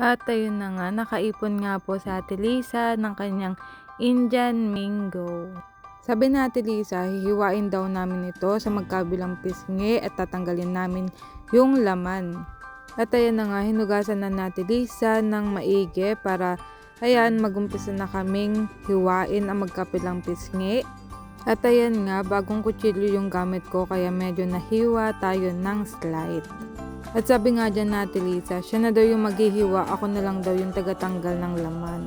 At ayun na nga, nakaipon nga po sa Ate Lisa ng kanyang Indian Mingo. Sabi na Ate Lisa, hihiwain daw namin ito sa magkabilang pisngi at tatanggalin namin yung laman. At ayan na nga, hinugasan na natin Lisa ng maigi para ayan, magumpisa na kaming hiwain ang magkabilang pisngi. At ayan nga, bagong kutsilyo yung gamit ko kaya medyo nahiwa tayo ng slide. At sabi nga dyan na Ate Lisa, siya na daw yung maghihiwa, ako na lang daw yung tagatanggal ng laman.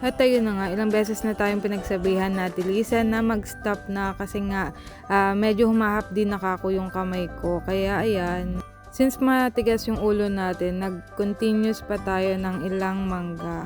At ayun na nga, ilang beses na tayong pinagsabihan na Ate Lisa na mag-stop na kasi nga ah, medyo humahap din nakako yung kamay ko. Kaya ayan, since matigas yung ulo natin, nag-continuous pa tayo ng ilang mangga.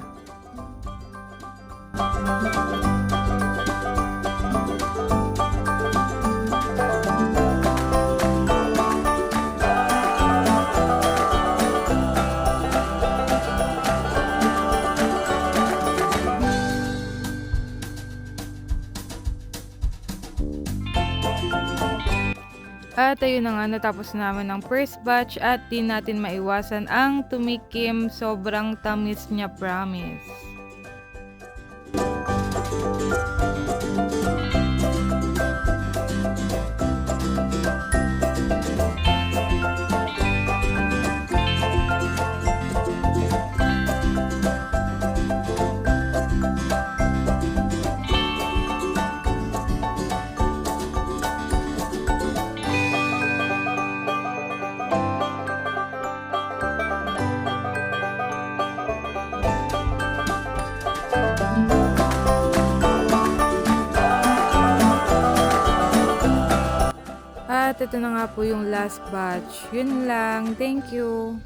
At ayun na nga, natapos namin ang first batch at di natin maiwasan ang tumikim. Sobrang tamis niya, promise. At ito na nga po yung last batch. Yun lang. Thank you.